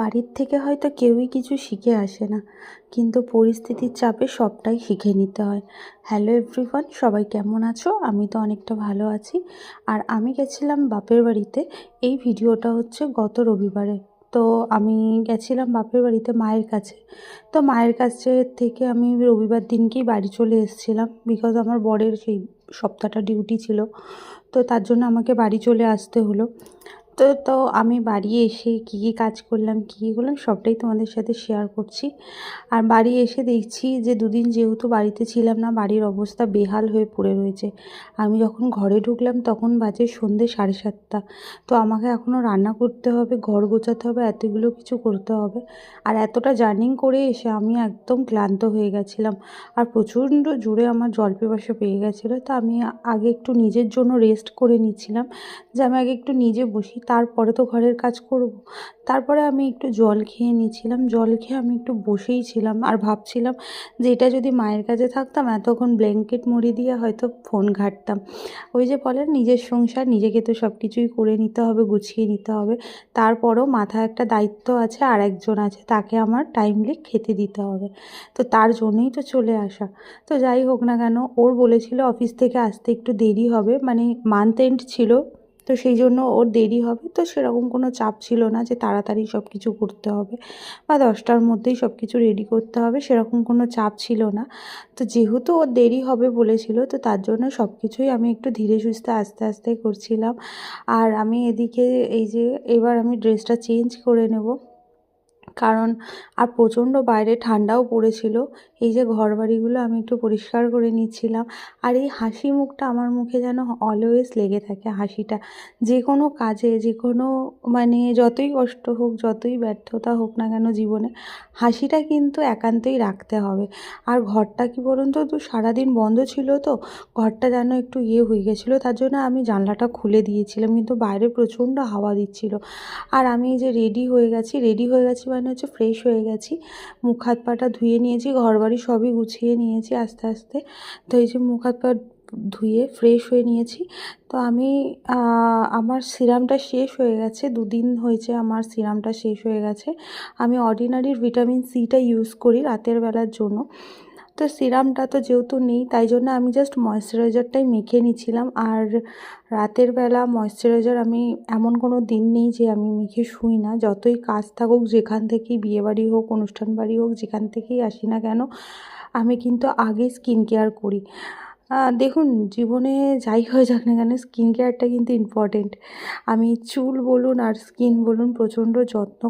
বাড়ির থেকে হয়তো কেউই কিছু শিখে আসে না, কিন্তু পরিস্থিতির চাপে সবটাই শিখে নিতে হয়। হ্যালো এভরিওয়ান সবাই কেমন আছো? আমি তো অনেকটা ভালো আছি। আর আমি গেছিলাম বাপের বাড়িতে, এই ভিডিওটা হচ্ছে গত রবিবারে। তো আমি গেছিলাম বাপের বাড়িতে মায়ের কাছে। তো মায়ের কাছে থেকে আমি রবিবার দিনকেই বাড়ি চলে এসেছিলাম বিকজ আমার বরের সেই সপ্তাহটা ডিউটি ছিল। তো তার জন্য আমাকে বাড়ি চলে আসতে হলো। তো তো আমি বাড়ি এসে কী কী কাজ করলাম, কী কী করলাম সবটাই তোমাদের সাথে শেয়ার করছি। আর বাড়ি এসে দেখছি যে দুদিন যেহেতু বাড়িতে ছিলাম না, বাড়ির অবস্থা বেহাল হয়ে পড়ে রয়েছে। আমি যখন ঘরে ঢুকলাম তখন বাজে সন্ধে সাড়ে সাতটা। তো আমাকে এখনও রান্না করতে হবে, ঘর গোছাতে হবে, এতগুলো কিছু করতে হবে। আর এতটা জার্নিং করে এসে আমি একদম ক্লান্ত হয়ে গেছিলাম। আর প্রচণ্ড জোরে আমার জল পিপাসা পেয়ে গেছিল। তো আমি আগে একটু নিজের জন্য রেস্ট করে নিচ্ছিলাম। যে আমি আগে একটু নিজে বসি তারপরে তো ঘরের কাজ করব। তারপরে আমি একটু জল খেয়ে নিয়েছিলাম। জল খেয়ে আমি একটু বসেই ছিলাম আর ভাবছিলাম যে এটা যদি মায়ের কাছে থাকতাম, এতক্ষণ ব্ল্যাঙ্কেট মুড়ি দিয়ে হয়তো ফোন ঘাঁটতাম। ওই যে বলেন, নিজের সংসার, নিজেকে তো সব কিছুই করে নিতে হবে, গুছিয়ে নিতে হবে। তারপরেও মাথায় একটা দায়িত্ব আছে আর একজন আছে, তাকে আমার টাইমলি খেতে দিতে হবে। তো তার জন্যই তো চলে আসা। তো যাই হোক না কেন, ওর বলেছিল অফিস থেকে আসতে একটু দেরি হবে। মানে মান্থ এন্ড ছিল। তো সেই জন্য ওর দেরি হবে। তো সেরকম কোনো চাপ ছিল না যে তাড়াতাড়ি সব কিছু করতে হবে বা দশটার মধ্যেই সব কিছু রেডি করতে হবে, সেরকম কোনো চাপ ছিল না। তো যেহেতু ওর দেরি হবে বলেছিল, তো তার জন্য সব কিছুই আমি একটু ধীরে সুস্থে আস্তে আস্তে করছিলাম। আর আমি এদিকে এই যে এবার আমি ড্রেসটা চেঞ্জ করে নেব। কারণ আর প্রচণ্ড বাইরে ঠান্ডাও পড়েছিল। এই যে ঘরবাড়িগুলো আমি একটু পরিষ্কার করে নিচ্ছিলাম। আর এই হাসি মুখটা আমার মুখে যেন অলওয়েজ লেগে থাকে, হাসিটা। যে কোনো কাজে, যে কোনো মানে যতই কষ্ট হোক, যতই ব্যর্থতা হোক না কেন জীবনে, হাসিটা কিন্তু একান্তই রাখতে হবে। আর ঘরটা কি বলুন তো তো সারাদিন বন্ধ ছিল তো, ঘরটা যেন একটু ইয়ে হয়ে গেছিল, তার জন্য আমি জানলাটা খুলে দিয়েছিলাম। কিন্তু বাইরে প্রচণ্ড হাওয়া দিচ্ছিল। আর আমি যে রেডি হয়ে গেছি রেডি হয়ে গেছি মানে হচ্ছে ফ্রেশ হয়ে গেছি। মুখ হাত পাটা ধুয়ে নিয়েছি ঘর বাড়ি সবই গুছিয়ে নিয়েছি আস্তে আস্তে। তো এই যে মুখ হাত পা ধুয়ে ফ্রেশ হয়ে নিয়েছি। তো আমি আমার সিরামটা শেষ হয়ে গেছে, দুদিন হয়েছে আমার সিরামটা শেষ হয়ে গেছে। আমি অর্ডিনারির ভিটামিন সিটা ইউজ করি রাতের বেলার জন্য। তো সিরামটা তো যেহেতু নেই, তাই জন্য আমি জাস্ট ময়শ্চারাইজারটাই মেখে নিচ্ছিলাম। আর রাতের বেলা ময়শ্চারাইজার আমি এমন কোনো দিন নেই যে আমি মেখে শুই না। যতই কাজ থাকুক, যেখান থেকেই বিয়েবাড়ি হোক অনুষ্ঠান বাড়ি হোক, যেখান থেকেই আসি না কেন, আমি কিন্তু আগে স্কিন কেয়ার করি দেখুন, জীবনে যাই হয়ে যাক না কেন স্কিন কেয়ারটা কিন্তু ইম্পর্টেন্ট আমি চুল বলুন আর স্কিন বলুন প্রচণ্ড যত্ন